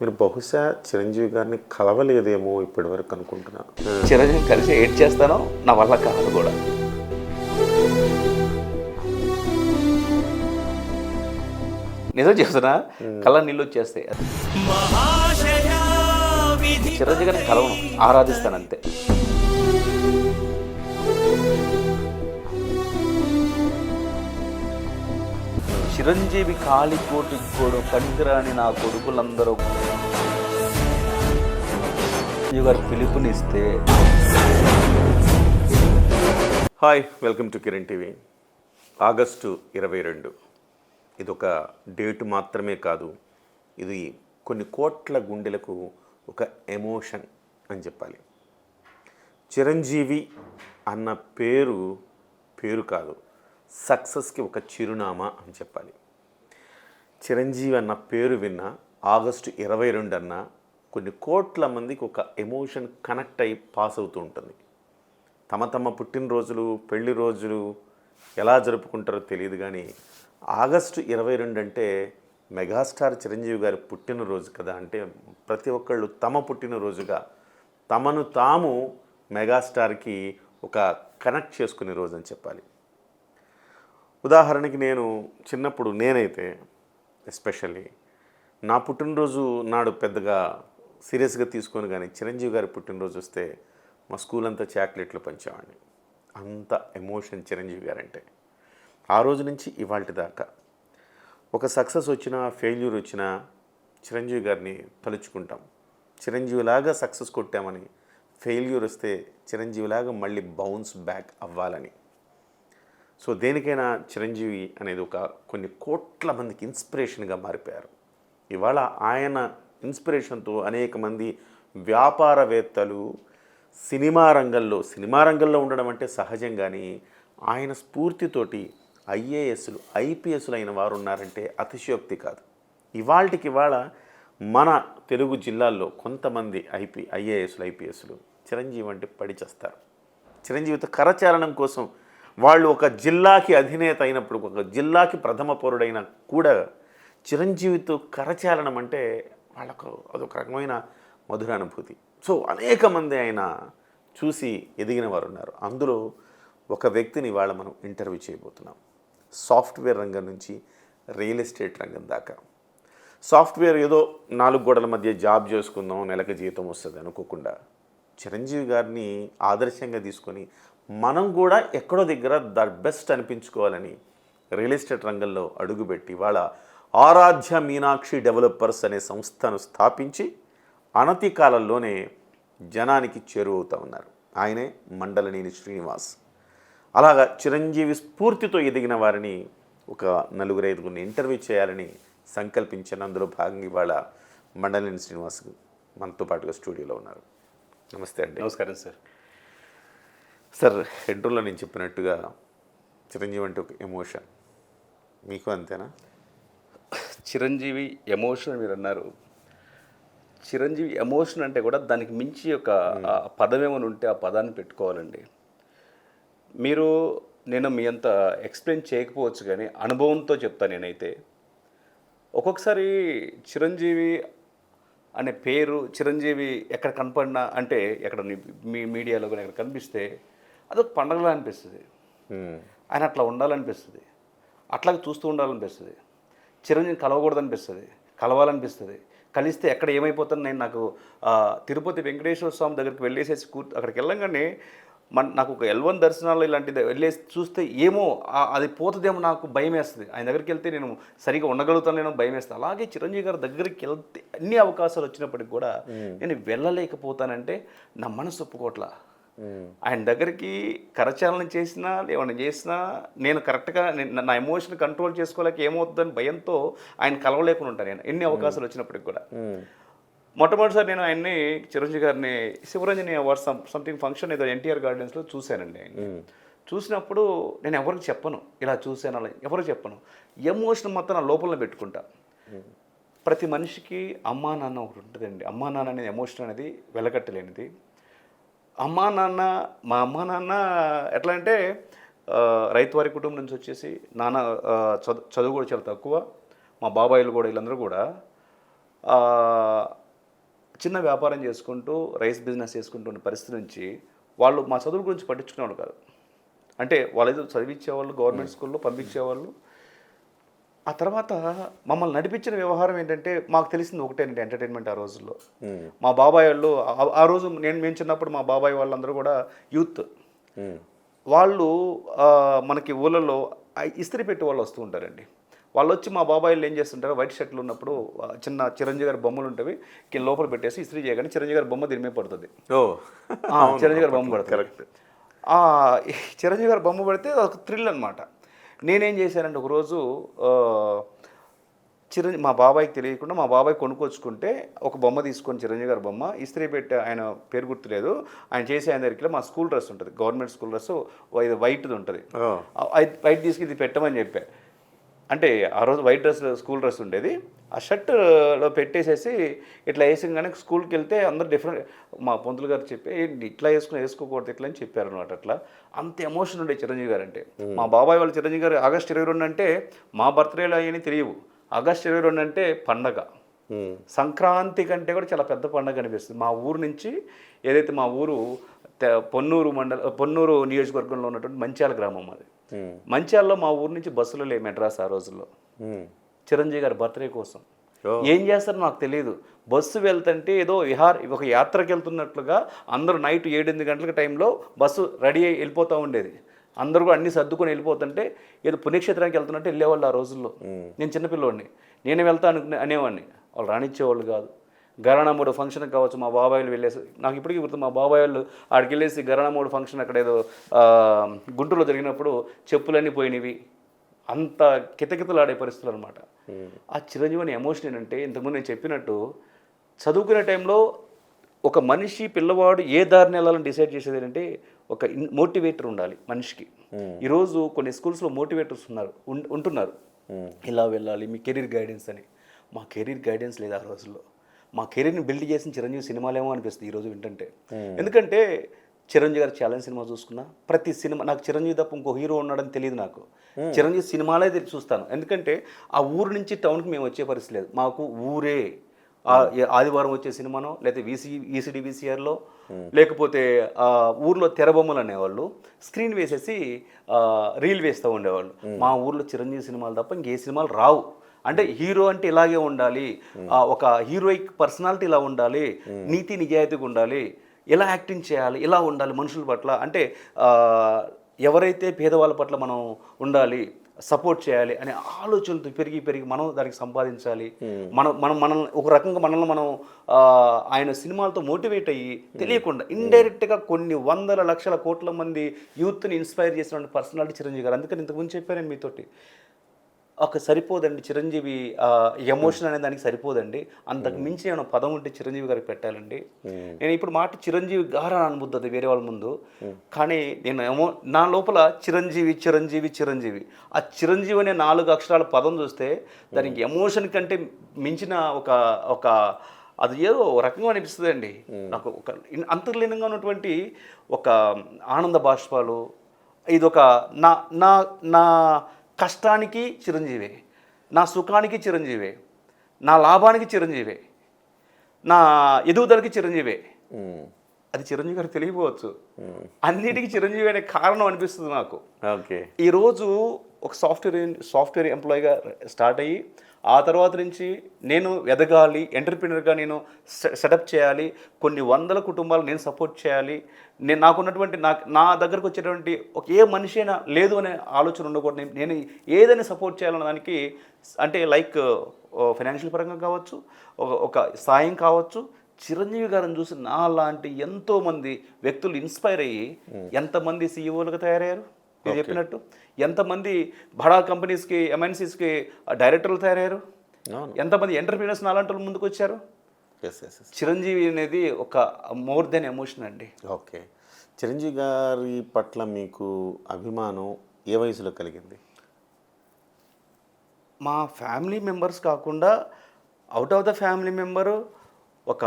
మీరు బహుశా చిరంజీవి గారిని కలవలేదేమో ఇప్పటి వరకు అనుకుంటున్నా. చిరంజీవి కలిసి ఏడ్ చేస్తానో నా వల్ల కాదు కూడా. నిజం చెప్తున్నా కళ్ళ నీళ్ళు వచ్చేస్తాయి. చిరంజీవి గారిని కలవను ఆరాధిస్తాను అంతే చిరంజీవి కాలి కూడా పనికిరాని నా కొడుకులందరూ గారు పిలుపునిస్తే. Hi welcome to Kiran TV. August ఇరవై రెండు. ఇది ఒక డేటు మాత్రమే కాదు ఇది కొన్ని కోట్ల గుండెలకు ఒక ఎమోషన్ అని చెప్పాలి. చిరంజీవి అన్న పేరు పేరు కాదు. సక్సెస్కి ఒక చిరునామా అని చెప్పాలి. చిరంజీవి అన్న పేరు విన్న ఆగస్టు ఇరవై రెండు అన్న కొన్ని కోట్ల మందికి ఒక ఎమోషన్ కనెక్ట్ అయి పాస్ అవుతూ ఉంటుంది. తమ తమ పుట్టినరోజులు పెళ్ళి రోజులు ఎలా జరుపుకుంటారో తెలియదు కానీ ఆగస్టు ఇరవై రెండు అంటే మెగాస్టార్ చిరంజీవి గారి పుట్టినరోజు కదా. అంటే ప్రతి ఒక్కళ్ళు తమ పుట్టినరోజుగా తమను తాము మెగాస్టార్కి ఒక కనెక్ట్ చేసుకునే రోజు అని చెప్పాలి. ఉదాహరణకి నేను చిన్నప్పుడు నేనైతే ఎస్పెషల్లీ నా పుట్టినరోజు నాడు పెద్దగా సీరియస్గా తీసుకొని కానీ చిరంజీవి గారి పుట్టినరోజు వస్తే మా స్కూల్ అంతా చాక్లెట్లు పంచేవాడిని. అంత ఎమోషన్ చిరంజీవి గారంటే. ఆ రోజు నుంచి ఇవాళ దాకా ఒక సక్సెస్ వచ్చినా ఫెయిల్యూర్ వచ్చినా చిరంజీవి గారిని తలుచుకుంటాం. చిరంజీవిలాగా సక్సెస్ కొట్టామని ఫెయిల్యూర్ వస్తే చిరంజీవిలాగా మళ్ళీ బౌన్స్ బ్యాక్ అవ్వాలని. సో దేనికైనా చిరంజీవి అనేది ఒక కొన్ని కోట్ల మందికి ఇన్స్పిరేషన్గా మారిపోయారు. ఇవాళ ఆయన ఇన్స్పిరేషన్తో అనేక మంది వ్యాపారవేత్తలు సినిమా రంగంలో సినిమా రంగంలో ఉండడం అంటే సహజం కానీ ఆయన స్ఫూర్తితోటి ఐఏఎస్లు ఐపీఎస్లు అయిన వారు ఉన్నారంటే అతిశయోక్తి కాదు. ఇవాళకి ఇవాళ మన తెలుగు జిల్లాల్లో కొంతమంది ఐపీ ఐఏఎస్లు ఐపీఎస్లు చిరంజీవి అంటే పడిచేస్తారు చిరంజీవితో కరచాలనం కోసం వాళ్ళు ఒక జిల్లాకి అధినేత అయినప్పుడు ఒక జిల్లాకి ప్రథమ పౌరుడైన కూడా చిరంజీవితో కరచాలనం అంటే వాళ్ళకు అదొక రకమైన మధురానుభూతి సో అనేక మంది ఆయన చూసి ఎదిగిన వారు ఉన్నారు అందులో ఒక వ్యక్తిని వాళ్ళ మనం ఇంటర్వ్యూ చేయబోతున్నాం. సాఫ్ట్వేర్ రంగం నుంచి రియల్ ఎస్టేట్ రంగం దాకా. సాఫ్ట్వేర్ ఏదో నాలుగు గోడల మధ్య జాబ్ చేసుకుందాం నెలకు జీతం వస్తుంది అనుకోకుండా చిరంజీవి గారిని ఆదర్శంగా తీసుకొని మనం కూడా ఎక్కడో దగ్గర ద బెస్ట్ అనిపించుకోవాలని రియల్ ఎస్టేట్ రంగంలో అడుగుపెట్టి వాళ్ళ ఆరాధ్య మీనాక్షి డెవలపర్స్ అనే సంస్థను స్థాపించి అనతి కాలంలోనే జనానికి చేరువవుతా ఉన్నారు. ఆయనే మండలనేని శ్రీనివాస్. అలాగా చిరంజీవి స్ఫూర్తితో ఎదిగిన వారిని ఒక నలుగురు ఐదుగురిని ఇంటర్వ్యూ చేయాలని సంకల్పించిన అందులో భాగంగా ఇవాళ మండలిని శ్రీనివాస్ మనతో పాటుగా స్టూడియోలో ఉన్నారు. నమస్తే అండి. నమస్కారం సార్. సార్ హెడ్రోలో నేను చెప్పినట్టుగా చిరంజీవి అంటే ఒక ఎమోషన్. మీకు అంతేనా? చిరంజీవి ఎమోషన్ మీరు అన్నారు. చిరంజీవి ఎమోషన్ అంటే కూడా దానికి మించి ఒక పదం ఏమైనా ఉంటే ఆ పదాన్ని పెట్టుకోవాలండి. మీరు నేను మీ అంత ఎక్స్ప్లెయిన్ చేయకపోవచ్చు కానీ అనుభవంతో చెప్తాను నేనైతే. ఒక్కొక్కసారి చిరంజీవి అనే పేరు చిరంజీవి ఎక్కడ కనపడినా అంటే ఎక్కడ మీ మీడియాలో కానీ ఎక్కడ కనిపిస్తే అదొక పండగలా అనిపిస్తుంది. ఆయన అట్లా ఉండాలనిపిస్తుంది. అట్లాగే చూస్తూ ఉండాలనిపిస్తుంది. చిరంజీవి కలవకూడదనిపిస్తుంది. కలవాలనిపిస్తుంది. కలిస్తే ఎక్కడ ఏమైపోతుంది నేను నాకు తిరుపతి వెంకటేశ్వర స్వామి దగ్గరికి వెళ్ళేసేసి కూ అక్కడికి వెళ్ళంగానే మన నాకు ఒక ఎల్వన్ దర్శనాలు ఇలాంటిది వెళ్ళేసి చూస్తే ఏమో అది పోతుందేమో నాకు భయం వేస్తుంది ఆయన దగ్గరికి వెళ్తే నేను సరిగా ఉండగలుగుతానేమో భయం వేస్తుంది అలాగే చిరంజీవి గారి దగ్గరికి వెళ్తే అన్ని అవకాశాలు వచ్చినప్పటికి కూడా నేను వెళ్ళలేకపోతానంటే నా మనసు ఒప్పుకోవట్లా. ఆయన దగ్గరికి కరచాలన చేసినా ఏమైనా చేసినా నేను కరెక్ట్గా నేను నా ఎమోషన్ కంట్రోల్ చేసుకోలేక ఏమవుతుందని భయంతో ఆయన కలవలేకుండా ఉంటాను నేను ఎన్ని అవకాశాలు వచ్చినప్పటికి కూడా. మొట్టమొదటిసారి నేను ఆయన్ని చిరంజీవి గారిని శివరంజని అవార్డ్ సంథింగ్ ఫంక్షన్ ఏదో ఎన్టీఆర్ గార్డెన్స్లో చూశానండి. ఆయన చూసినప్పుడు నేను ఎవరికి చెప్పను ఇలా చూశాను అలా ఎవరికి చెప్పను. ఎమోషన్ మొత్తం నా లోపల పెట్టుకుంటా. ప్రతి మనిషికి అమ్మా నాన్న ఒకటి ఉంటుందండి. అమ్మా నాన్న అనేది ఎమోషన్ అనేది వెలగట్టలేనిది. అమ్మా నాన్న మా అమ్మా నాన్న ఎట్లా అంటే ఆ, రైతు వారి కుటుంబం నుంచి వచ్చేసి నాన్న చదువు చదువు కూడా చాలా తక్కువ. మా బాబాయిలు కూడా వీళ్ళందరూ కూడా చిన్న వ్యాపారం చేసుకుంటూ రైస్ బిజినెస్ చేసుకుంటూ ఉన్న పరిస్థితి నుంచి వాళ్ళు మా చదువుల గురించి పట్టించుకునేవాళ్ళు కాదు. అంటే వాళ్ళు ఏదో చదివించేవాళ్ళు గవర్నమెంట్ స్కూల్లో పంపించేవాళ్ళు. ఆ తర్వాత మమ్మల్ని నడిపించిన వ్యవహారం ఏంటంటే మాకు తెలిసింది ఒకటేనండి ఎంటర్టైన్మెంట్ ఆ రోజుల్లో. మా బాబాయ్ వాళ్ళు ఆ- రోజు నేను మేము చిన్నప్పుడు మా బాబాయ్ వాళ్ళందరూ కూడా యూత్. వాళ్ళు మనకి ఊళ్ళలో ఇస్త్రీ పెట్టి వాళ్ళు వస్తూ ఉంటారండి. వాళ్ళు వచ్చి మా బాబాయిలు ఏం చేస్తుంటారు వైట్ షర్ట్లు ఉన్నప్పుడు చిన్న చిరంజీవి గారి బొమ్మలు ఉంటవి కింద లోపల పెట్టేసి ఇస్త్రీ చేయగానే చిరంజీవి గారి బొమ్మ దీని మీద పడుతుంది. చిరంజీవి గారి బొమ్మ పడుతుంది. కరెక్ట్. చిరంజీవి గారి బొమ్మ పడితే ఒక థ్రిల్ అనమాట నేనేం చేశానంటే ఒకరోజు చిరంజీవి మా బాబాయ్కి తెలియకుండా మా బాబాయ్ కొనుక్కొచ్చుకుంటే ఒక బొమ్మ తీసుకొని చిరంజీవి గారి బొమ్మ ఇస్త్రీ పెట్టి ఆయన పేరు గుర్తులేదు. ఆయన చేసే ఆయన దగ్గరికి మా స్కూల్ డ్రెస్ ఉంటుంది గవర్నమెంట్ స్కూల్ డ్రెస్ ఇది వైట్ది ఉంటుంది. వైట్ తీసుకు ఇది పెట్టమని చెప్పా. అంటే ఆ రోజు వైట్ డ్రెస్ స్కూల్ డ్రెస్ ఉండేది. ఆ షర్ట్లో పెట్టేసేసి ఇట్లా వేసగానే స్కూల్కి వెళ్తే అందరు డిఫరెంట్ మా పొంతులు గారు చెప్పి "ఏంటి ఇట్లా వేసుకుని వేసుకోకూడదు ఇట్లా అని చెప్పారు అనమాట అట్లా. అంత ఎమోషన్ ఉండే చిరంజీవి గారు అంటే. మా బాబాయ్ వాళ్ళ చిరంజీవి గారు ఆగస్ట్ ఇరవై రెండు అంటే మా బర్త్డేలో అయ్యని తెలియవు. ఆగస్ట్ ఇరవై రెండు అంటే పండగ. సంక్రాంతి కంటే కూడా చాలా పెద్ద పండుగ అనిపిస్తుంది. మా ఊరు నుంచి ఏదైతే మా ఊరు పొన్నూరు మండల పొన్నూరు నియోజకవర్గంలో ఉన్నటువంటి మంచాల గ్రామం అది. మంచాల్లో మా ఊరు నుంచి బస్సులు లేవు మెడ్రాస్ ఆ రోజుల్లో. చిరంజీవి గారి బర్త్డే కోసం. ఏం చేస్తారో నాకు తెలియదు బస్సు వెళ్తుంటే ఏదో విహార్ ఒక యాత్రకి వెళ్తున్నట్లుగా అందరూ నైట్ ఏడెనిమిది గంటల టైంలో బస్సు రెడీ అయ్యి వెళ్ళిపోతూ ఉండేది. అందరూ కూడా అన్ని సర్దుకొని వెళ్ళిపోతుంటే ఏదో పుణ్యక్షేత్రానికి వెళ్తున్నట్టు వెళ్ళేవాళ్ళు ఆ రోజుల్లో. నేను చిన్నపిల్లోడిని నేనే వెళ్తాను అనేవాడిని. వాళ్ళు రానిచ్చేవాళ్ళు కాదు. గరణమూడు ఫంక్షన్ కావచ్చు మా బాబాయిలు వెళ్ళేసి నాకు ఇప్పటికీ గుర్తు మా బాబాయ్ వాళ్ళు ఆడికి వెళ్ళేసి గరణమూడు ఫంక్షన్ అక్కడ ఏదో గుంటూరులో జరిగినప్పుడు చెప్పులన్నీ పోయినవి. అంత కితకితలాడే పరిస్థితులు అనమాట ఆ చిరంజీవిని ఎమోషన్ ఏంటంటే ఇంతకుముందు నేను చెప్పినట్టు చదువుకునే టైంలో ఒక మనిషి పిల్లవాడు ఏ దారిని వెళ్ళాలని డిసైడ్ చేసేది ఏంటంటే ఒక మోటివేటర్ ఉండాలి మనిషికి. ఈరోజు కొన్ని స్కూల్స్లో మోటివేటర్స్ ఉన్నారు ఉంటున్నారు. ఇలా వెళ్ళాలి మీ కెరీర్ గైడెన్స్ అని. మా కెరీర్ గైడెన్స్ లేదు ఆ రోజుల్లో. మా కెరీర్ని బిల్డ్ చేసిన చిరంజీవి సినిమాలేమో అనిపిస్తుంది ఈరోజు వింటుంటే. ఎందుకంటే చిరంజీవి గారు ఛాలెంజ్ సినిమా చూసుకున్నా ప్రతి సినిమా నాకు చిరంజీవి తప్ప ఇంకో హీరో ఉన్నాడని తెలియదు నాకు. చిరంజీవి సినిమాలే చూస్తాను. ఎందుకంటే ఆ ఊరు నుంచి టౌన్కి మేము వచ్చే పరిస్థితి లేదు. మాకు ఊరే. ఆదివారం వచ్చే సినిమానో లేకపోతే వీసీ ఈసీడీ వీసీఆర్లో లేకపోతే ఆ, ఊర్లో తెరబొమ్మలు అనేవాళ్ళు స్క్రీన్ వేసేసి రీల్ వేస్తూ ఉండేవాళ్ళు. మా ఊర్లో చిరంజీవి సినిమాలు తప్ప ఇంకే సినిమాలు రావు. అంటే హీరో అంటే ఇలాగే ఉండాలి. ఆ, ఒక హీరోయిక్ పర్సనాలిటీ ఇలా ఉండాలి. నీతి నిజాయితీగా ఉండాలి. ఇలా యాక్టింగ్ చేయాలి? ఇలా ఉండాలి? మనుషుల పట్ల అంటే ఎవరైతే పేదవాళ్ళ పట్ల మనం ఉండాలి సపోర్ట్ చేయాలి అనే ఆలోచనలతో పెరిగి పెరిగి మనం దానికి సంపాదించాలి. మనం మనం మనం ఒక రకంగా మనల్ని మనం ఆయన సినిమాలతో మోటివేట్ అయ్యి తెలియకుండా ఇండైరెక్ట్గా కొన్ని వందల లక్షల కోట్ల మంది యూత్ని ఇన్స్పైర్ చేసిన పర్సనాలిటీ చిరంజీవి గారు. అందుకని ఇంతకుముందు చెప్పాను మీతోటి. ఒక సరిపోదండి చిరంజీవి ఎమోషన్ అనే దానికి సరిపోదండి. అంతకు మించి నేను పదం ఉంటే చిరంజీవి గారికి పెట్టాలండి. నేను ఇప్పుడు మాట చిరంజీవి గారు అని అనుబుద్ధది వేరే వాళ్ళ ముందు. కానీ నేను ఏమో నా లోపల చిరంజీవి చిరంజీవి చిరంజీవి. ఆ చిరంజీవి అనే నాలుగు అక్షరాల పదం చూస్తే దానికి ఎమోషన్ కంటే మించిన ఒక ఒక అది ఏదో రకంగా అనిపిస్తుంది అండి నాకు ఒక అంతర్లీనంగా ఉన్నటువంటి ఒక ఆనంద బాష్పాలు ఇది ఒక నా నా నా కష్టానికి చిరంజీవే నా సుఖానికి చిరంజీవే నా లాభానికి చిరంజీవే నా ఎదుగుదలకి చిరంజీవే. అది చిరంజీవి గారు తెలియపోవచ్చు అన్నిటికీ చిరంజీవి అనే కారణం అనిపిస్తుంది నాకు. ఓకే. ఈరోజు ఒక సాఫ్ట్వేర్ సాఫ్ట్వేర్ ఎంప్లాయీగా స్టార్ట్ అయ్యి ఆ తర్వాత నుంచి నేను ఎదగాలి ఎంటర్ప్రినర్గా నేను సెటప్ చేయాలి కొన్ని వందల కుటుంబాలు నేను సపోర్ట్ చేయాలి నేను నాకున్నటువంటి నా నా దగ్గరకు వచ్చేటువంటి ఒక ఏ మనిషి అయినా లేదు అనే ఆలోచన ఉండకూడదు. నేను- నేను ఏదైనా సపోర్ట్ చేయాలన్న దానికి అంటే లైక్ ఫైనాన్షియల్ పరంగా కావచ్చు ఒక ఒక సాయం కావచ్చు చిరంజీవి గారిని చూసి నా లాంటి ఎంతోమంది వ్యక్తులు ఇన్స్పైర్ అయ్యి ఎంతమంది సీఈఓలుగా తయారయ్యారు? మీరు చెప్పినట్టు ఎంతమంది బడా కంపెనీస్కి ఎంఎన్సీస్కి డైరెక్టర్లు తయారయ్యారు? ఎంతమంది ఎంటర్ప్రీనర్స్ నాలాంటి వాళ్ళు ముందుకు వచ్చారు చిరంజీవి అనేది ఒక మోర్ దెన్ ఎమోషన్ అండి. ఓకే. చిరంజీవి గారి పట్ల మీకు అభిమానం ఏ వయసులో కలిగింది? మా ఫ్యామిలీ మెంబర్స్ కాకుండా out of the family member ఒక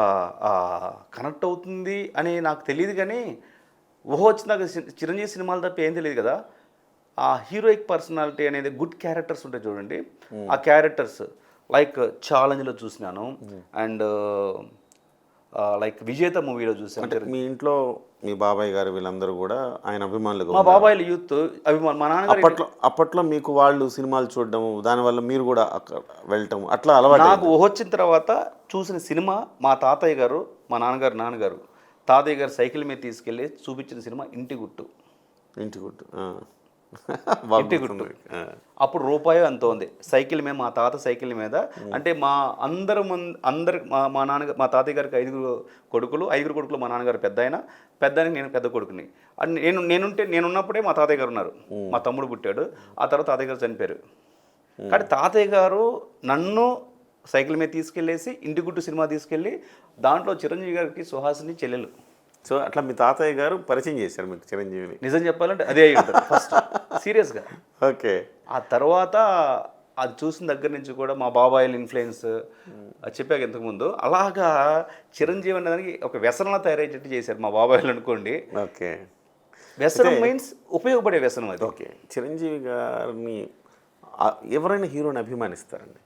కనెక్ట్ అవుతుంది అని నాకు తెలియదు కానీ ఊహ వచ్చినాక చిరంజీవి సినిమాలు తప్ప ఏం తెలియదు కదా. ఆ హీరోయిక్ పర్సనాలిటీ అనేది గుడ్ క్యారెక్టర్స్ ఉంటాయి చూడండి. ఆ క్యారెక్టర్స్ లైక్ ఛాలెంజ్లో చూసినాను. అండ్ లైక్ విజేత మూవీలో చూసాను. అంటే మీ ఇంట్లో మీ బాబాయ్ గారు వీళ్ళందరూ కూడా ఆయన అభిమానులుగా మా. బాబాయిలు యూత్ అభిమాన్ మా నాన్నగారు అప్పట్లో అప్పట్లో మీకు వాళ్ళు సినిమాలు చూడడం దానివల్ల మీరు కూడా అక్కడ వెళ్ళటం అట్లా అలవాటు నాకు ఊహ వచ్చిన తర్వాత చూసిన సినిమా మా తాతయ్య గారు మా నాన్నగారు నాన్నగారు. తాతయ్య గారు సైకిల్ మీద తీసుకెళ్ళి చూపించిన సినిమా ఇంటి గుట్టు. ఇంటి గుట్టు ఇంటి. ఆ. అప్పుడు రూపాయి అంత ఉంది. సైకిల్ మీద మా తాత సైకిల్ మీద. అంటే మా అందరు ముందు అందరు మా మా నాన్నగారు మా తాతయ్య గారికి ఐదుగురు కొడుకులు ఐదుగురు కొడుకులు మా నాన్నగారు పెద్ద ఆయన పెద్ద నేను పెద్ద కొడుకుని. నేను నేనుంటే నేనున్నప్పుడే మా తాతయ్య గారు ఉన్నారు. మా తమ్ముడు పుట్టాడు. ఆ తర్వాత తాతయ్య గారు చనిపోయారు. కానీ తాతయ్య గారు నన్ను సైకిల్ మీద తీసుకెళ్ళేసి ఇంటి గుట్టు సినిమా తీసుకెళ్ళి దాంట్లో చిరంజీవి గారికి సుహాసిని చెల్లెలు. సో అట్లా మీ తాతయ్య గారు పరిచయం చేశారు మీకు చిరంజీవిని. నిజం చెప్పాలంటే అదే అయి ఉంటుంది ఫస్ట్ సీరియస్గా. ఓకే. ఆ తర్వాత అది చూసిన దగ్గర నుంచి కూడా మా బాబాయిల ఇన్ఫ్లుయెన్స్ అది చెప్పాక ఇంతకుముందు అలాగా చిరంజీవి అనే దానికి ఒక వ్యసనంలా తయారయ్యేటట్టు చేశారు మా బాబాయిలు అనుకోండి. ఓకే. వ్యసనం మీన్స్ ఉపయోగపడే వ్యసనం అది. ఓకే. చిరంజీవి గారిని ఎవరైనా హీరోని అభిమానిస్తారండి?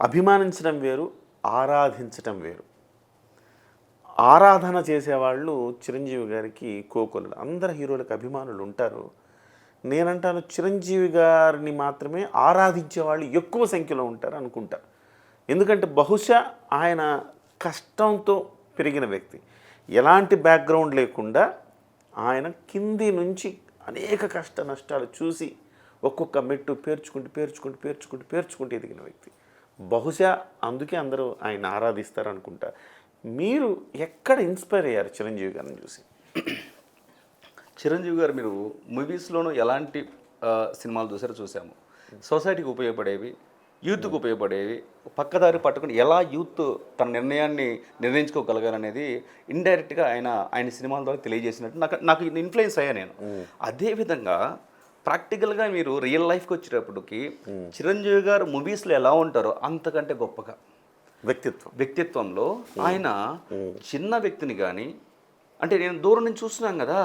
అభిమానించడం వేరు ఆరాధించటం వేరు. ఆరాధన చేసేవాళ్ళు చిరంజీవి గారికి కోకొల్లు. అందరు హీరోలకు అభిమానులు ఉంటారు. నేనంటాను చిరంజీవి గారిని మాత్రమే ఆరాధించే వాళ్ళు ఎక్కువ సంఖ్యలో ఉంటారు అనుకుంటా ఎందుకంటే బహుశా ఆయన కష్టంతో పెరిగిన వ్యక్తి. ఎలాంటి బ్యాక్గ్రౌండ్ లేకుండా ఆయన కింది నుంచి అనేక కష్ట నష్టాలు చూసి ఒక్కొక్క మెట్టు పేర్చుకుంటూ పేర్చుకుంటూ పేర్చుకుంటూ పేర్చుకుంటూ ఎదిగిన వ్యక్తి. బహుశా అందుకే అందరూ ఆయన ఆరాధిస్తారు అనుకుంటా మీరు ఎక్కడ ఇన్స్పైర్ అయ్యారు చిరంజీవి గారిని చూసి? చిరంజీవి గారు మీరు మూవీస్లోనూ ఎలాంటి సినిమాలు చూసారో చూసాము సొసైటీకి ఉపయోగపడేవి యూత్కి ఉపయోగపడేవి పక్కదారి పట్టుకుని ఎలా యూత్ తన నిర్ణయాన్ని నిర్ణయించుకోగలగాలనేది ఇండైరెక్ట్గా ఆయన ఆయన సినిమాల ద్వారా తెలియజేసినట్టు నాకు నాకు ఇన్ఫ్లుయెన్స్ అయ్యా నేను. అదేవిధంగా ప్రాక్టికల్గా మీరు రియల్ లైఫ్కి వచ్చేటప్పటికి చిరంజీవి గారు మూవీస్లో ఎలా ఉంటారో అంతకంటే గొప్పగా. వ్యక్తిత్వం. వ్యక్తిత్వంలో ఆయన చిన్న వ్యక్తిని కానీ అంటే నేను దూరం నుంచి చూస్తున్నాం కదా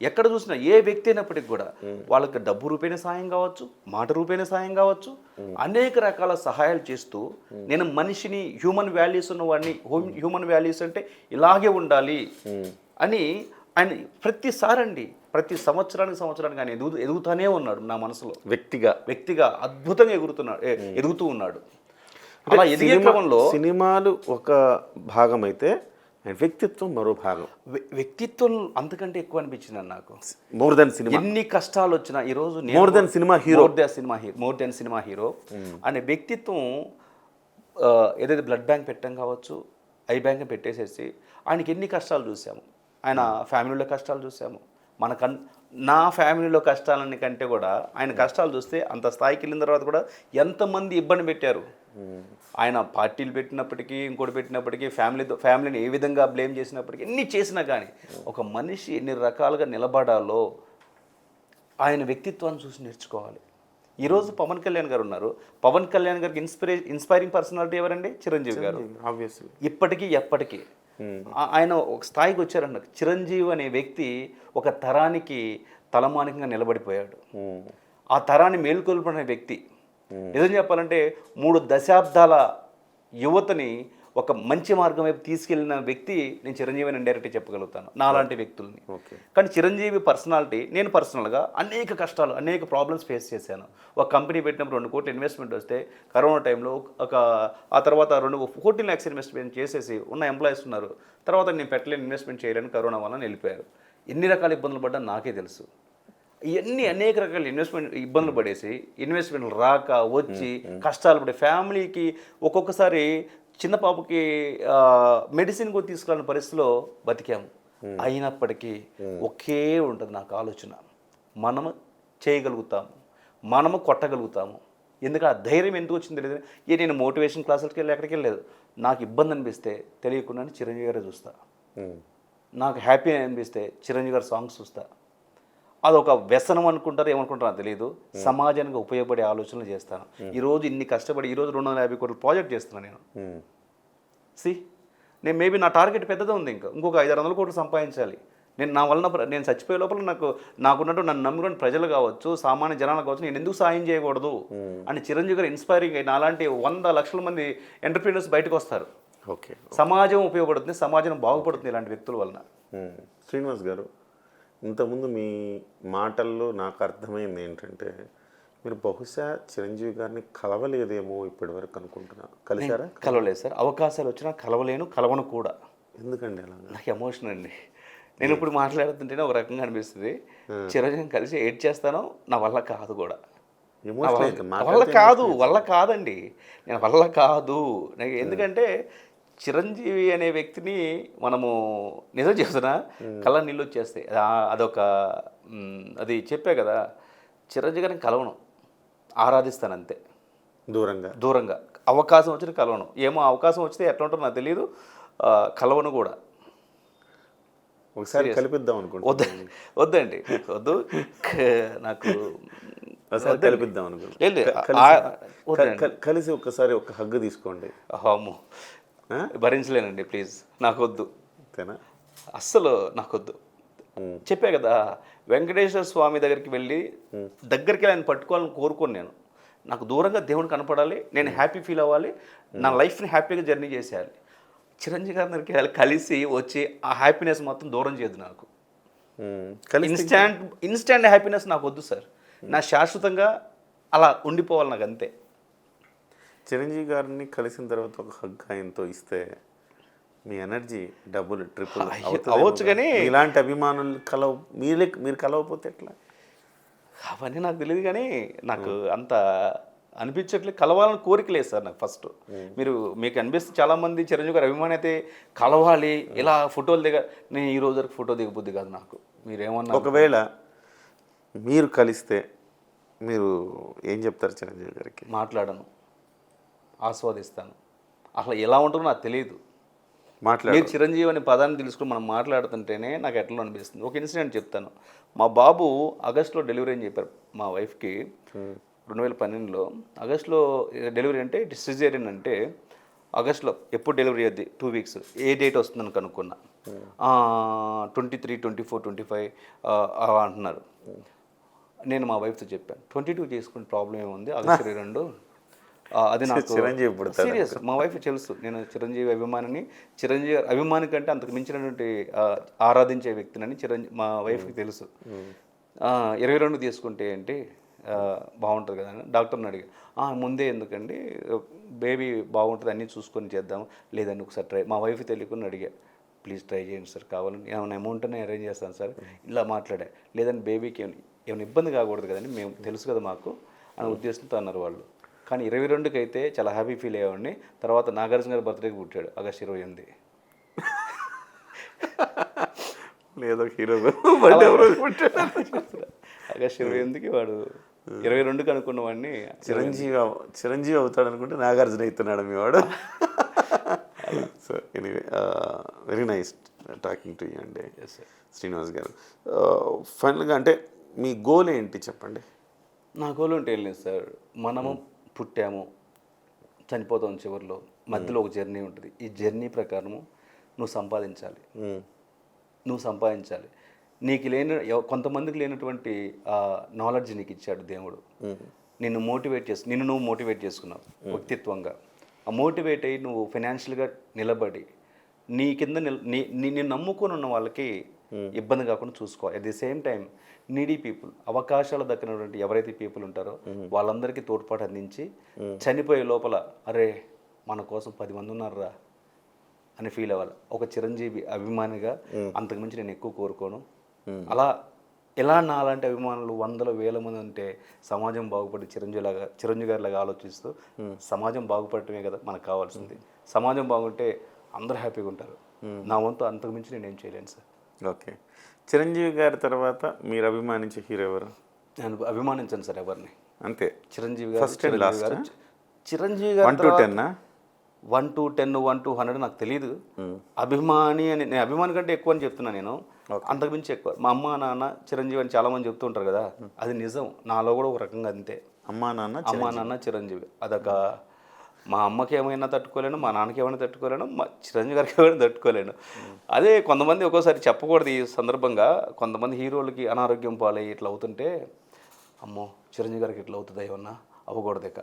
ఎక్కడ చూసినా ఏ వ్యక్తి అయినప్పటికి కూడా వాళ్ళకి డబ్బు రూపేణ సాయం కావచ్చు మాట రూపేణ సాయం కావచ్చు అనేక రకాల సహాయాలు చేస్తూ నేను మనిషిని హ్యూమన్ వాల్యూస్ ఉన్నవాడిని హ్యూమన్ వాల్యూస్ అంటే ఇలాగే ఉండాలి అని ఆయన ప్రతిసారి అండి ప్రతి సంవత్సరానికి సంవత్సరానికి ఆయన ఎదుగు ఎదుగుతానే ఉన్నాడు నా మనసులో. వ్యక్తిగా. వ్యక్తిగా అద్భుతంగా ఎగురుతున్నాడు ఎదుగుతూ ఉన్నాడు. అలా ఎదిగే సినిమా- క్రమంలో సినిమాలు ఒక భాగం అయితే వ్యక్తిత్వం మరో భాగం. వ్య- వ్యక్తిత్వం అంతకంటే ఎక్కువ అనిపించింది నాకు. మోర్ దెన్ సినిమా ఎన్ని కష్టాలు వచ్చినా ఈ రోజు More than cinema hero. More than cinema hero more than cinema hero అనే వ్యక్తిత్వం ఏదైతే బ్లడ్ బ్యాంక్ పెట్టాం కావచ్చు ఐ బ్యాంక్ పెట్టేసేసి ఆయనకి ఎన్ని కష్టాలు చూసాము. ఆయన ఫ్యామిలీలో కష్టాలు చూసాము. మన కన్ నా ఫ్యామిలీలో కష్టాలని కంటే కూడా ఆయన కష్టాలు చూస్తే అంత స్థాయికి వెళ్ళిన తర్వాత కూడా ఎంతమంది ఇబ్బంది పెట్టారు? ఆయన పార్టీలు పెట్టినప్పటికీ ఇంకోటి పెట్టినప్పటికీ ఫ్యామిలీతో ఫ్యామిలీని ఏ విధంగా బ్లేమ్ చేసినప్పటికీ ఎన్ని చేసినా కానీ ఒక మనిషి ఎన్ని రకాలుగా నిలబడాలో ఆయన వ్యక్తిత్వాన్ని చూసి నేర్చుకోవాలి. ఈరోజు పవన్ కళ్యాణ్ గారు ఉన్నారు. పవన్ కళ్యాణ్ గారికి ఇన్స్పిరే ఇన్స్పైరింగ్ పర్సనాలిటీ ఎవరండి? చిరంజీవి గారు. ఆబ్వియస్లీ ఇప్పటికీ ఎప్పటికీ ఆయన ఒక స్థాయికి వచ్చారన్న చిరంజీవి అనే వ్యక్తి ఒక తరానికి తలమానికంగా నిలబడిపోయాడు. ఆ తరాన్ని మేల్కొల్పిన వ్యక్తి. నిజం చెప్పాలంటే మూడు దశాబ్దాల యువతని ఒక మంచి మార్గం వైపు తీసుకెళ్ళిన వ్యక్తి నేను చిరంజీవి అని డైరెక్ట్ చెప్పగలుగుతాను. నాలాంటి వ్యక్తుల్ని. ఓకే కానీ చిరంజీవి పర్సనాలిటీ నేను పర్సనల్గా అనేక కష్టాలు అనేక ప్రాబ్లమ్స్ ఫేస్ చేశాను. ఒక కంపెనీ పెట్టినప్పుడు రెండు కోట్ల ఇన్వెస్ట్మెంట్ వస్తే కరోనా టైంలో ఒక ఆ తర్వాత రెండు ఫోర్టీన్ ల్యాక్స్ ఇన్వెస్ట్మెంట్ చేసేసి ఉన్న ఎంప్లాయీస్ ఉన్నారు. తర్వాత నేను పెట్టలేని ఇన్వెస్ట్మెంట్ చేయలేని కరోనా వల్ల వెళ్ళిపోయారు ఎన్ని రకాల ఇబ్బందులు పడ్డా నాకే తెలుసు. ఇవన్నీ అనేక రకాల ఇన్వెస్ట్మెంట్ ఇబ్బందులు పడేసి ఇన్వెస్ట్మెంట్లు రాక వచ్చి కష్టాలు పడే ఫ్యామిలీకి ఒక్కొక్కసారి చిన్న పాపకి మెడిసిన్ కూడా తీసుకురాని పరిస్థితిలో బతికాము. అయినప్పటికీ ఒకే ఉంటుంది నాకు ఆలోచన. మనము చేయగలుగుతాము. మనము కొట్టగలుగుతాము. ఎందుకంటే ఆ ధైర్యం ఎందుకు వచ్చింది తెలియదు. ఏ నేను మోటివేషన్ క్లాసులకి వెళ్ళి ఎక్కడికి వెళ్ళలేదు. నాకు ఇబ్బంది అనిపిస్తే తెలియకుండానే చిరంజీవి గారే చూస్తా. నాకు హ్యాపీ అనిపిస్తే చిరంజీవి గారి సాంగ్స్ చూస్తా. అదొక వ్యసనం అనుకుంటారు ఏమనుకుంటారో నాకు తెలియదు సమాజానికి ఉపయోగపడే ఆలోచనలు చేస్తాను. ఈరోజు ఇన్ని కష్టపడి ఈరోజు రెండు వందల యాభై కోట్ల ప్రాజెక్ట్ చేస్తున్నాను నేను. సి నేను మేబీ నా టార్గెట్ పెద్దదే ఉంది ఇంకా. ఇంకొక ఐదు వందల కోట్లు సంపాదించాలి. నేను నా వలన నేను చచ్చిపోయే లోపల నాకు నాకున్నట్టు నన్ను నమ్ముకుని ప్రజలు కావచ్చు సామాన్య జనాలు కావచ్చు నేను ఎందుకు సాయం చేయకూడదు? అని చిరంజీవి గారు ఇన్స్పైరింగ్ అయిన అలాంటి వంద లక్షల మంది ఎంటర్ప్రీనర్స్ బయటకు వస్తారు. ఓకే సమాజం ఉపయోగపడుతుంది సమాజం బాగుపడుతుంది ఇలాంటి వ్యక్తుల వలన. శ్రీనివాస్ గారు ఇంతకుముందు మీ మాటల్లో నాకు అర్థమైంది ఏంటంటే మీరు బహుశా చిరంజీవి గారిని కలవలేదేమో ఇప్పటి వరకు అనుకుంటున్నా కలిసారా కలవలేదు సార్. అవకాశాలు వచ్చినా కలవలేను కలవను కూడా. ఎందుకండి అలాగా? నాకు ఎమోషన్ అండి. నేను ఇప్పుడు మాట్లాడుతుంటేనే ఒక రకంగా అనిపిస్తుంది. చిరంజీవి కలిసి ఏడ్ చేస్తాను నా వల్ల కాదు కూడా. వల్ల- కాదు వల్ల కాదండి. నేను వల్ల కాదు. నాకు ఎందుకంటే చిరంజీవి అనే వ్యక్తిని మనము నిజం చెప్తున్నా కళ్ళ నీళ్ళు వచ్చేస్తాయి. అదొక అది చెప్పే కదా చిరంజీవి గారిని కలవను. ఆరాధిస్తాను అంతే దూరంగా. దూరంగా. అవకాశం వచ్చిన కలవను. ఏమో అవకాశం వచ్చితే ఎట్లా ఉంటుందో నాకు తెలియదు కలవను కూడా. ఒకసారి కలిపిద్దాం అనుకుంటున్నా. వద్ద వద్దండి. వద్దు. నాకు ఒకసారి కలిపిద్దాం అనుకుంటున్నా. లేదు కలిసి- ఒకసారి ఒక హగ్గు తీసుకోండి. ఆ? భరించలేనండి ప్లీజ్ నాకు వద్దు అంతేనా? అస్సలు నాకొద్దు. చెప్పే కదా వెంకటేశ్వర స్వామి దగ్గరికి వెళ్ళి దగ్గరికి వెళ్ళి ఆయన పట్టుకోవాలని కోరుకోను నేను. నాకు దూరంగా దేవుడు కనపడాలి నేను హ్యాపీ ఫీల్ అవ్వాలి నా లైఫ్ని హ్యాపీగా జర్నీ చేసేయాలి. చిరంజీవి గారి దగ్గరికి వెళ్ళి కలిసి వచ్చి ఆ హ్యాపీనెస్ మొత్తం దూరం చేయదు నాకు. ఇన్స్టాంట్ ఇన్స్టాంట్ హ్యాపీనెస్ నాకు వద్దు సార్. నా శాశ్వతంగా అలా ఉండిపోవాలి నాకు అంతే చిరంజీవి గారిని కలిసిన తర్వాత ఒక హగ్ ఆయనతో ఇస్తే మీ ఎనర్జీ డబుల్ ట్రిపుల్ అయ్యో, అవ్వచ్చు కానీ- ఇలాంటి అభిమానులు కలవ మీరే మీరు కలవకపోతే ఎట్లా? అవన్నీ నాకు తెలియదు కానీ నాకు అంత అనిపించట్లేదు కలవాలని కోరిక లేదు సార్ నాకు ఫస్ట్. మీరు మీకు అనిపిస్తుంది చాలా మంది చిరంజీవి గారు అభిమాని అయితే కలవాలి ఇలా ఫోటోలు దిగ నేను ఈ రోజు వరకు ఫోటో దిగబుద్ది కాదు నాకు. మీరు ఏమన్నా ఒకవేళ మీరు కలిస్తే మీరు ఏం చెప్తారు చిరంజీవి గారికి? మాట్లాడను. ఆస్వాదిస్తాను. అసలు ఎలా ఉంటుందో నాకు తెలియదు మాట్లాడు. మీరు చిరంజీవి అనే పదాన్ని తెలుసుకుని మనం మాట్లాడుతుంటేనే నాకు ఎట్లా అనిపిస్తుంది? ఒక ఇన్సిడెంట్ చెప్తాను. మా బాబు ఆగస్టులో డెలివరీ అని చెప్పారు మా వైఫ్కి. రెండు వేల పన్నెండులో ఆగస్టులో డెలివరీ అంటే సిజేరియన్ అంటే ఆగస్టులో ఎప్పుడు డెలివరీ అయ్యింది? Two weeks. ఏ డేట్ వస్తుందని కనుక్కున్నా. Twenty three twenty four twenty five అంటున్నారు. నేను మా వైఫ్తో చెప్పాను. ట్వంటీ టూ చేసుకునే ప్రాబ్లం ఏముంది? ఆగస్ట్ ఇరవై రెండు. అది నాకు చిరంజీవి పుడతాడు. సీరియస్. మా వైఫ్ తెలుసు. నేను చిరంజీవి అభిమానిని. చిరంజీవి అభిమాని కంటే అంతకు మించినటువంటి ఆరాధించే వ్యక్తినని చిరంజీవి మా వైఫ్కి తెలుసు. ఇరవై రెండు తీసుకుంటే ఏంటి? బాగుంటుంది కదా డాక్టర్ని అడిగా "ఆ, ముందే ఎందుకండి? బేబీ బాగుంటుంది అన్నీ చూసుకొని చేద్దాం. లేదండి ఒకసారి ట్రై మా వైఫ్ తెలియకుండా అడిగా. ప్లీజ్ ట్రై చేయండి సార్ కావాలని ఏమైనా అమౌంట్ అనే అరేంజ్ చేస్తాను సార్. ఇలా మాట్లాడా. లేదండి బేబీకి ఏమైనా ఏమైనా ఇబ్బంది కాకూడదు కదండి మేము తెలుసు కదా మాకు అనే ఉద్దేశంతో అన్నారు వాళ్ళు. కానీ ఇరవై రెండుకి అయితే చాలా హ్యాపీ ఫీల్ అయ్యేవాడిని తర్వాత నాగార్జున గారి బర్త్డేకి పుట్టాడు ఆగస్ట్ ఇరవై ఎనిమిది. లేదో హీరో ఆగస్ట్ ఇరవై ఎనిమిదికి వాడు ఇరవై రెండుకి అనుకున్న వాడిని చిరంజీవి చిరంజీవి అవుతాడు అనుకుంటే నాగార్జున అవుతున్నాడు మీ వాడు. So anyway very nice talking to you అండి శ్రీనివాస్ గారు. ఫైనల్గా అంటే మీ గోల్ ఏంటి చెప్పండి? నా గోల్ ఉంటే ఏం లేదు సార్ మనము పుట్టాము చనిపోతాం చివరిలో. మధ్యలో ఒక జర్నీ ఉంటుంది. ఈ జర్నీ ప్రకారము నువ్వు సంపాదించాలి. నువ్వు సంపాదించాలి. నీకు లేని కొంతమందికి లేనటువంటి నాలెడ్జ్ నీకు ఇచ్చాడు దేవుడు. నిన్ను మోటివేట్ చేసు నిన్ను నువ్వు మోటివేట్ చేసుకున్నావు వ్యక్తిత్వంగా. ఆ మోటివేట్ అయ్యి నువ్వు ఫైనాన్షియల్గా నిలబడి నీ కింద నిల నీ నిన్ను నమ్ముకొని ఉన్న వాళ్ళకి ఇబ్బంది కాకుండా చూసుకోవాలి at the same time needy people అవకాశాలు దక్కినటువంటి ఎవరైతే పీపుల్ ఉంటారో వాళ్ళందరికీ తోడ్పాటు అందించి చనిపోయే లోపల అరే మన కోసం పది మంది ఉన్నారురా అని ఫీల్ అవ్వాలి. ఒక చిరంజీవి అభిమానిగా అంతకుమించి నేను ఎక్కువ కోరుకోను. అలా ఎలా నా అలాంటి అభిమానులు వందల వేల మంది ఉంటే సమాజం బాగుపడి చిరంజీవి లాగా చిరంజీవి గారి లాగా ఆలోచిస్తూ సమాజం బాగుపడటమే కదా మనకు కావాల్సింది. సమాజం బాగుంటే అందరూ హ్యాపీగా ఉంటారు. నా వంతు అంతకుమించి నేను ఏం చేయలేను సార్. ఓకే. చిరంజీవి గారి తర్వాత మీరు అభిమానించే హీరో ఎవరు? నేను అభిమానించను సార్ ఎవరిని. అంతే. చిరంజీవి గారు First and చిరంజీవి last, గారు? Chiranjeevi one two టెన్నా one two ten one two hundred నాకు తెలియదు అభిమాని అని నేను అభిమాని కంటే ఎక్కువ అని చెప్తున్నా నేను. అంతకుమించి ఎక్కువ. మా అమ్మ నాన్న చిరంజీవి అని చాలా మంది చెప్తూ ఉంటారు కదా అది నిజం. నాలో కూడా ఒక రకంగా అంతే. అమ్మా నాన్న అమ్మ నాన్న చిరంజీవి. అదొక మా అమ్మకి ఏమైనా తట్టుకోలేను మా నాన్నకి ఏమైనా తట్టుకోలేను మా చిరంజీవి గారికి ఏమైనా తట్టుకోలేను. అదే కొంతమంది ఒక్కోసారి చెప్పకూడదు ఈ సందర్భంగా. కొంతమంది హీరోలకి అనారోగ్యం పాలై ఇట్లా అవుతుంటే అమ్మో చిరంజీవి గారికి ఇట్లా అవుతుంది ఏమన్నా? అవ్వకూడదు ఇక.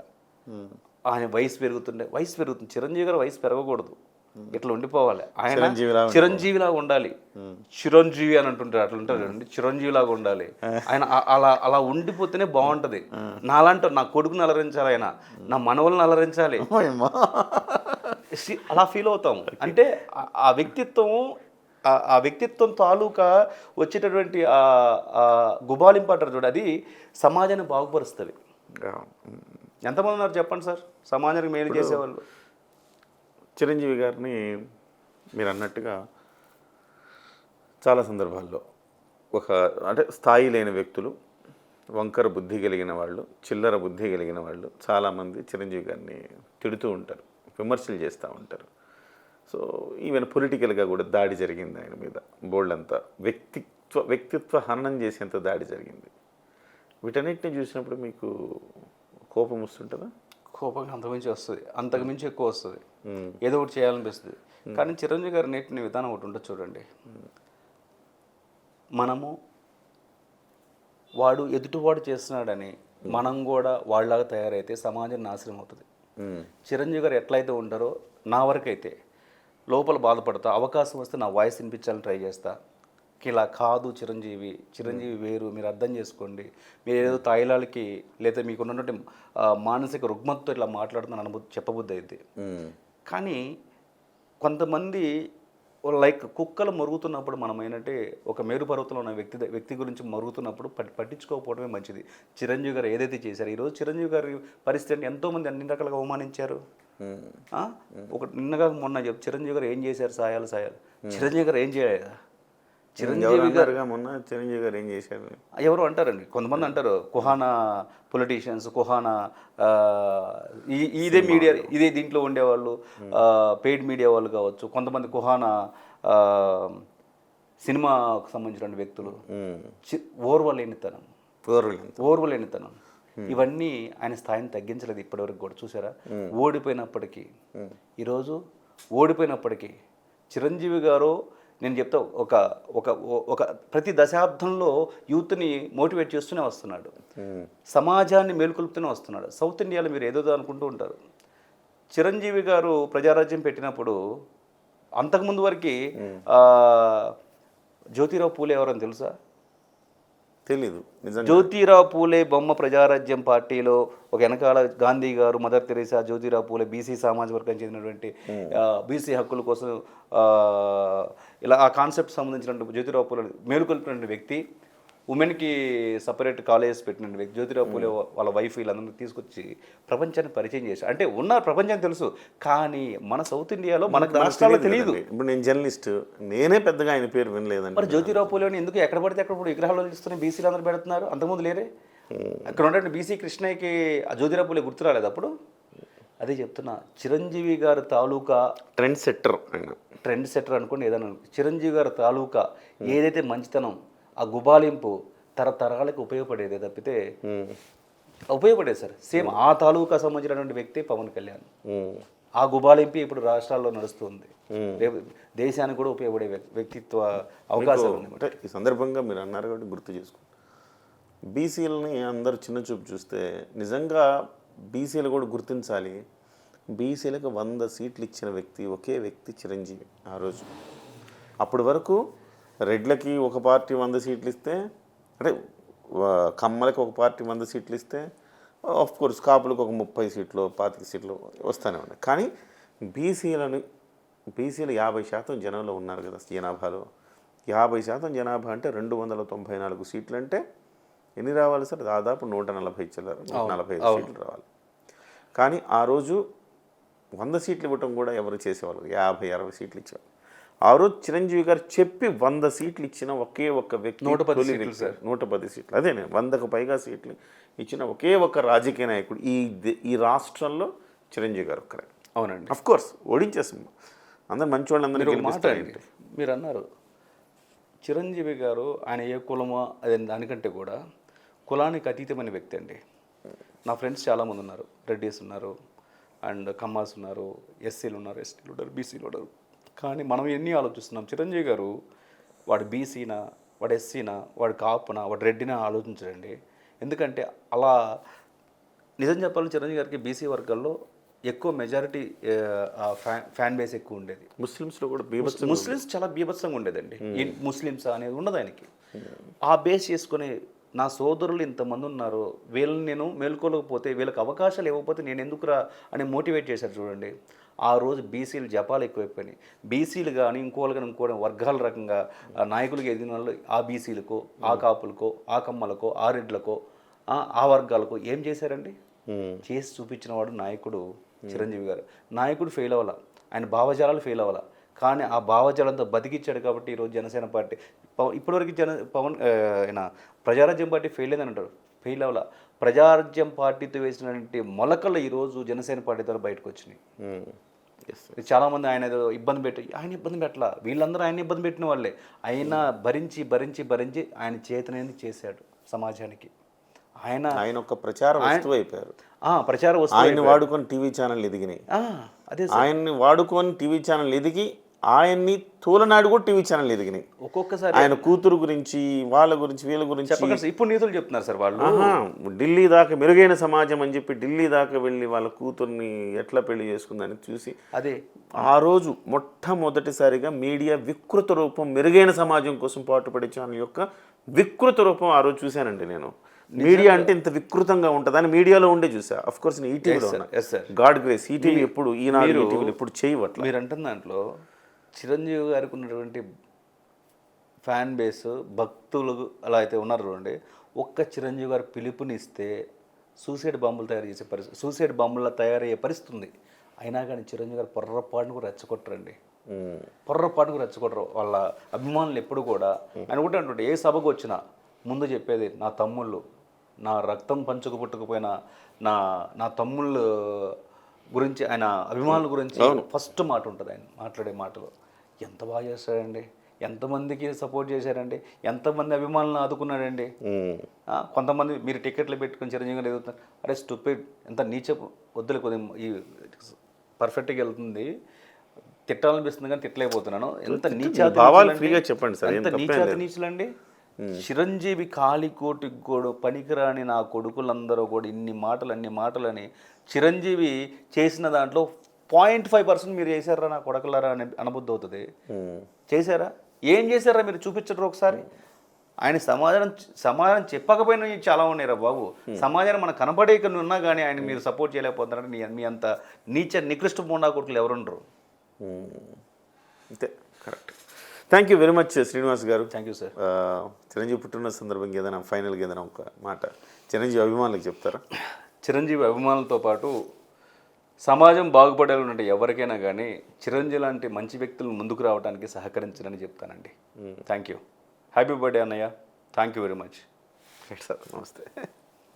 ఆయన వయసు పెరుగుతుండే వయసు పెరుగుతుంది. చిరంజీవి గారి వయసు పెరగకూడదు. ఇట్లా ఉండిపోవాలి. ఆయన చిరంజీవిలా చిరంజీవిలాగా ఉండాలి. చిరంజీవి అని అంటుంటారు అట్లా ఉంటారు కదండి చిరంజీవిలాగా ఉండాలి. ఆయన అలా అలా ఉండిపోతేనే బాగుంటది. నాలాంటి నా కొడుకుని అలరించాలి ఆయన. నా మనవలను అలరించాలి. అలా ఫీల్ అవుతాం. అంటే ఆ- వ్యక్తిత్వం ఆ- వ్యక్తిత్వం తాలూకా వచ్చేటటువంటి గుబాలింపు అంటారు చూడు అది సమాజాన్ని బాగుపరుస్తుంది. ఎంతమంది ఉన్నారు చెప్పండి సార్? సమాజానికి మేలు చేసేవాళ్ళు? చిరంజీవి గారిని మీరు అన్నట్టుగా చాలా సందర్భాల్లో ఒక అంటే స్థాయి లేని వ్యక్తులు వంకర బుద్ధి కలిగిన వాళ్ళు చిల్లర బుద్ధి కలిగిన వాళ్ళు చాలామంది చిరంజీవి గారిని తిడుతూ ఉంటారు విమర్శలు చేస్తూ ఉంటారు. సో ఈవెన్ పొలిటికల్గా కూడా దాడి జరిగింది ఆయన మీద బోల్డ్ అంతా వ్యక్తిత్వ వ్యక్తిత్వ హననం చేసేంత దాడి జరిగింది. వీటన్నిటిని చూసినప్పుడు మీకు కోపం వస్తుంటుందా? కోపంగా అంతకుమించి వస్తుంది. అంతకుమించి ఎక్కువ వస్తుంది. ఏదో ఒకటి చేయాలనిపిస్తుంది. కానీ చిరంజీవి గారు నేర్పిన విధానం ఒకటి ఉంటుంది చూడండి. మనము వాడు ఎదుటివాడు చేస్తున్నాడని మనం కూడా వాళ్ళలాగా తయారైతే సమాజం నాశనం అవుతుంది. చిరంజీవి గారు ఎట్లయితే ఉంటారో నా వరకైతే లోపల బాధపడతా అవకాశం వస్తే నా వాయిస్ వినిపించాలని ట్రై చేస్తా. ఇలా కాదు చిరంజీవి. చిరంజీవి వేరు. మీరు అర్థం చేసుకోండి. మీరు ఏదో తాయిలాలకి లేదా మీకు ఉన్నటువంటి మానసిక రుగ్మతతో ఇట్లా మాట్లాడుతున్న అనుభూతి చెప్పబుద్ధి అయితే మ్మ్. కానీ కొంతమంది లైక్ కుక్కలు మరుగుతున్నప్పుడు మనం ఏంటంటే ఒక మేరు పర్వతంలో ఉన్న వ్యక్తి వ్యక్తి గురించి మరుగుతున్నప్పుడు పట్టి పట్టించుకోకపోవడమే మంచిది. చిరంజీవి గారు ఏదైతే చేశారో ఈరోజు చిరంజీవి గారి పరిస్థితి అంటే ఎంతోమంది అన్ని రకాలుగా అవమానించారు. ఆ? ఒక నిన్నగా మొన్న చెప్పు చిరంజీవి గారు ఏం చేశారు? సాయాలు సాయాలు. చిరంజీవి గారు ఏం చేయలేదా? చిరంజీవి గారు మొన్న చిరంజీవి గారు ఏం చేశారు? ఎవరు అంటారండి? కొంతమంది అంటారు కుహానా పొలిటీషియన్స్ కుహానా ఈ ఇదే మీడియా ఇదే దీంట్లో ఉండేవాళ్ళు పెయిడ్ మీడియా వాళ్ళు కావచ్చు కొంతమంది కుహానా సినిమాకు సంబంధించిన వ్యక్తులు. ఓర్వలేనితనం. ఓర్వలేనితనం. ఇవన్నీ ఆయన స్థాయిని తగ్గించలేదు ఇప్పటివరకు కూడా చూసారా? ఓడిపోయినప్పటికీ. ఈరోజు ఓడిపోయినప్పటికీ చిరంజీవి గారు నేను చెప్తా ఒక ఒక ఒక ప్రతి దశాబ్దంలో యూత్ని మోటివేట్ చేస్తూనే వస్తున్నాడు. మ్మ్. సమాజాన్ని మేలుకొల్పుతూనే వస్తున్నాడు. సౌత్ ఇండియాలో మీరు ఏదో అనుకుంటూ ఉంటారు. చిరంజీవి గారు ప్రజారాజ్యం పెట్టినప్పుడు అంతకుముందు వరకు జ్యోతిరావు పూలే ఎవరని తెలుసా? తెలీదు జ్యోతిరావు పూలే బొమ్మ ప్రజారాజ్యం పార్టీలో ఒక వెనకాల గాంధీ గారు Mother Teresa Jyotirao Phule BC సామాజిక వర్గం చెందినటువంటి బీసీ హక్కుల కోసం ఇలా ఆ కాన్సెప్ట్ సంబంధించినటువంటి జ్యోతిరావు పూలే మేలుకొల్పిన వ్యక్తి. ఉమెన్కి సపరేట్ కాలేజెస్ పెట్టిన వ్యక్తి జ్యోతిరావు పూలే వాళ్ళ వైఫ్ వీళ్ళందరినీ తీసుకొచ్చి ప్రపంచాన్ని పరిచయం చేశారు. అంటే ఉన్న ప్రపంచం తెలుసు. కానీ మన సౌత్ ఇండియాలో మనకు రాష్ట్రాల్లో తెలియదు. ఇప్పుడు నేను జర్నలిస్ట్ నేనే పెద్దగా ఆయన పేరు వినలేదండి. మరి జ్యోతిరావు పూలేని ఎందుకు ఎక్కడ పడితే అక్కడ ఇప్పుడు విగ్రహాలు ఇస్తున్న బీసీలు అందరూ పెడుతున్నారు? అంతకుముందు లేరే? అక్కడ ఉండే బీసీ కృష్ణయ్యకి ఆ జ్యోతిరావు పూలే గుర్తు రాలేదు అప్పుడు? అదే చెప్తున్నా. చిరంజీవి గారి తాలూకా ట్రెండ్ సెట్టర్ ట్రెండ్ సెటర్ అనుకోండి ఏదైనా. చిరంజీవి గారి తాలూకా ఏదైతే మంచితనం ఆ గుబాలింపు తరతరాలకు ఉపయోగపడేదే తప్పితే. ఉపయోగపడేది సార్. సేమ్ ఆ తాలూకా సంబంధించినటువంటి వ్యక్తి పవన్ కళ్యాణ్. ఆ గుబాలింపు ఇప్పుడు రాష్ట్రాల్లో నడుస్తుంది. రేపు దేశానికి కూడా ఉపయోగపడే వ్యక్- వ్యక్తిత్వ అవకాశం అంటే ఈ సందర్భంగా మీరు అన్నారు కాబట్టి గుర్తు చేసుకోండి. బీసీలని అందరూ చిన్న చూపు చూస్తే నిజంగా బీసీలు కూడా గుర్తించాలి. బీసీలకు వంద సీట్లు ఇచ్చిన వ్యక్తి ఒకే వ్యక్తి చిరంజీవి ఆ రోజు. అప్పటి వరకు రెడ్లకి ఒక పార్టీ వంద సీట్లు ఇస్తే అంటే కమ్మలకి ఒక పార్టీ వంద సీట్లు ఇస్తే ఆఫ్ కోర్స్ కాపులకు ఒక ముప్పై సీట్లు పాతిక సీట్లు వస్తూనే ఉన్నాయి. కానీ బీసీలను బీసీలు యాభై శాతం జనంలో ఉన్నారు కదా జనాభాలో. యాభై శాతం జనాభా అంటే రెండు వందల తొంభై నాలుగు సీట్లు అంటే ఎన్ని రావాలి సార్? దాదాపు నూట నలభై చిల్లర నూట నలభై ఐదు సీట్లు రావాలి. కానీ ఆ రోజు వంద సీట్లు ఇవ్వటం కూడా ఎవరు చేసేవాళ్ళు? యాభై అరవై సీట్లు ఇచ్చేవాళ్ళు. ఆ రోజు చిరంజీవి గారు చెప్పి వంద సీట్లు ఇచ్చిన ఒకే ఒక్క వ్యక్తి నూట పది సీట్లు వ్యక్తి. నూట పది సీట్లు. అదేనే వందకు పైగా సీట్లు ఇచ్చిన ఒకే ఒక్క రాజకీయ నాయకుడు ఈ ఈ రాష్ట్రంలో చిరంజీవి గారు ఒక్కరే. అవునండి. అఫ్ కోర్స్ ఓడించేస్తాం అందరు మంచి వాళ్ళందరినీ మీరు ఒక మాట గెలిపిస్తారంటే అండి. మీరు అన్నారు చిరంజీవి గారు ఆయన ఏ కులమో అదే దానికంటే కూడా కులానికి అతీతమైన వ్యక్తి అండి. నా ఫ్రెండ్స్ చాలామంది ఉన్నారు. రెడ్డిస్ ఉన్నారు అండ్ కమ్మాస్ ఉన్నారు ఎస్సీలు ఉన్నారు ఎస్టీలు ఉన్నారు బీసీలు ఉన్నారు. కానీ మనం ఎన్ని ఆలోచిస్తున్నాం? చిరంజీవి గారు వాడు బీసీనా వాడు ఎస్సీనా వాడు కాపునా వాడు రెడ్డినా ఆలోచించడండి. ఎందుకంటే అలా నిజం చెప్పాలంటే చిరంజీవి గారికి బీసీ వర్గాల్లో ఎక్కువ మెజారిటీ ఫ్యాన్ ఫ్యాన్ బేస్ ఎక్కువ ఉండేది. ముస్లిమ్స్లో కూడా బీభత్సం ముస్లిమ్స్ చాలా బీభత్సంగా ఉండేదండి. ముస్లిమ్స్ అనేది ఉండదు ఆయనకి ఆ బేస్ చేసుకొని నా సోదరులు ఇంతమంది ఉన్నారు వీళ్ళని నేను మేల్కోలేకపోతే వీళ్ళకి అవకాశాలు ఇవ్వకపోతే నేను ఎందుకురా అని మోటివేట్ చేశారు చూడండి. ఆ రోజు బీసీలు జపాలు ఎక్కువైపోయినాయి. బీసీలు కానీ ఇంకోళ్ళు కానీ ఇంకో వర్గాల రకంగా నాయకులకు ఎదిగిన వాళ్ళు ఆ బీసీలకో ఆ కాపులకో ఆ కమ్మలకో ఆ రెడ్లకో ఆ వర్గాలకో ఏం చేశారండి. చేసి చూపించిన వాడు నాయకుడు చిరంజీవి గారు. నాయకుడు ఫెయిల్ అవ్వాల. ఆయన భావజాలాలు ఫెయిల్ అవ్వాల. కానీ ఆ భావజాలంతో బతికిచ్చాడు కాబట్టి ఈరోజు జనసేన పార్టీ. పవ- ఇప్పటివరకు జన పవన్ ఆయన ప్రజారాజ్యం పార్టీ ఫెయిల్ అయిందని అంటారు. ఫెయిల్ అవ్వాల. ప్రజారాజ్యం పార్టీతో వేసినటువంటి మొలకలు ఈరోజు జనసేన పార్టీ ద్వారా బయటకు వచ్చినాయి. చాలామంది ఆయన ఏదో ఇబ్బంది పెట్టి ఆయన ఇబ్బంది పెట్టాల. వీళ్ళందరూ ఆయన ఇబ్బంది పెట్టిన వాళ్ళే. ఆయన భరించి భరించి భరించి ఆయన చేతనేది చేశాడు సమాజానికి. ఆయన ఆయన ఒక ప్రచార వస్తువు అయిపోయారు. ఆ, ప్రచార వస్తువు ఆయన్ని వాడుకొని టీవీ ఛానల్ ఎదిగినాయి. అదే ఆయన్ని వాడుకొని టీవీ ఛానల్ ఎదిగి ఆయన్ని తోలనాడు కూడా టీవీ ఛానల్ ఎదిగినాయి ఒక్కొక్కసారి ఆయన కూతురు గురించి వాళ్ళ గురించి వీళ్ళ గురించి ఇప్పుడు నీతులు చెప్తున్నారు సార్ వాళ్ళు. ఢిల్లీ దాకా మెరుగైన సమాజం అని చెప్పి ఢిల్లీ దాకా వెళ్ళి వాళ్ళ కూతుర్ని ఎట్లా పెళ్ళి చేసుకుందని చూసి అదే. ఆ రోజు మొట్టమొదటిసారిగా మీడియా వికృత రూపం మెరుగైన సమాజం కోసం పాటుపడే ఛానల్ యొక్క వికృత రూపం ఆ రోజు చూశానండి నేను. మీడియా అంటే ఇంత వికృతంగా ఉంటుందని మీడియాలో ఉండే చూసా. అఫ్ కోర్స్ ఈటీవీలో గాడ్ గ్రేస్ ఈటీవీ ఎప్పుడు ఈనాడు ఎప్పుడు చేయవట్ల. మీరు అంటున్న దాంట్లో చిరంజీవి గారికి ఉన్నటువంటి ఫ్యాన్ బేస్ భక్తులు అలా అయితే ఉన్నారు చూడండి. ఒక్క చిరంజీవి గారు పిలుపునిస్తే సూసైడ్ బాంబులు తయారు చేసే పరిస్థితి సూసైడ్ బాంబుల తయారయ్యే పరిస్థితి ఉంది. అయినా కానీ చిరంజీవి గారు పొర్రపాటును కూడా రెచ్చగొట్టరండి. పొర్రపాటుకు రెచ్చగొట్టరు. వాళ్ళ అభిమానులు ఎప్పుడు కూడా. ఆయన కూడా అంటుంటే ఏ సభకు వచ్చినా ముందు చెప్పేది నా తమ్ముళ్ళు నా రక్తం పంచుకు పుట్టుకుపోయిన నా నా తమ్ముళ్ళు గురించి ఆయన అభిమానుల గురించి ఫస్ట్ మాట ఉంటుంది ఆయన మాట్లాడే మాటలు. ఎంత బాగా చేస్తాడండి? ఎంతమందికి సపోర్ట్ చేశారండి ఎంతమంది అభిమానులను ఆదుకున్నాడండి? కొంతమంది మీరు టికెట్లు పెట్టుకుని చిరంజీవి గారు ఎదుగుతున్నారు. అరే స్టూపిడ్ ఎంత నీచ వద్దులే కొద్దిగా ఈ పర్ఫెక్ట్గా వెళ్తుంది. తిట్టాలనిపిస్తుంది కానీ తిట్టలేకపోతున్నాను. ఎంత భావాలు నీచులండి. ఫ్రీగా చెప్పండి సార్, ఎంత నీచాతి. నీచులండి? చిరంజీవి కాలికోటి గోడు పనికిరాని నా కొడుకులందరూ కూడా ఇన్ని మాటలు అన్ని మాటలని చిరంజీవి చేసిన దాంట్లో పాయింట్ ఫైవ్ పర్సెంట్ మీరు చేశారా నా కొడకలారా అని అనబుద్ధి అవుతుంది. చేశారా? ఏం చేశారా మీరు చూపించరు ఒకసారి? ఆయన సమాధానం సమాధానం చెప్పకపోయినా చాలా ఉన్నాయిరా బాబు. సమాధానం మనకు కనపడే ఉన్నా కానీ ఆయన మీరు సపోర్ట్ చేయలేకపోతున్నారని మీ మీ అంత నీచ నికృష్ట మూడా కొడుకులు ఎవరుండరు. అంతే correct. Thank you very much Srinivas గారు. థ్యాంక్ యూ సార్ చిరంజీవి పుట్టిన సందర్భంగా ఏదైనా ఫైనల్గా ఏదైనా ఒక మాట చిరంజీవి అభిమానులకు చెప్తారా? చిరంజీవి అభిమానులతో పాటు సమాజం బాగుపడాలంటే ఎవరికైనా కానీ చిరంజీవి లాంటి మంచి వ్యక్తులు ముందుకు రావడానికి సహకరించరని చెప్తానండి. థ్యాంక్ యూ హ్యాపీ బర్త్డే అన్నయ్య. Thank you very much sir నమస్తే.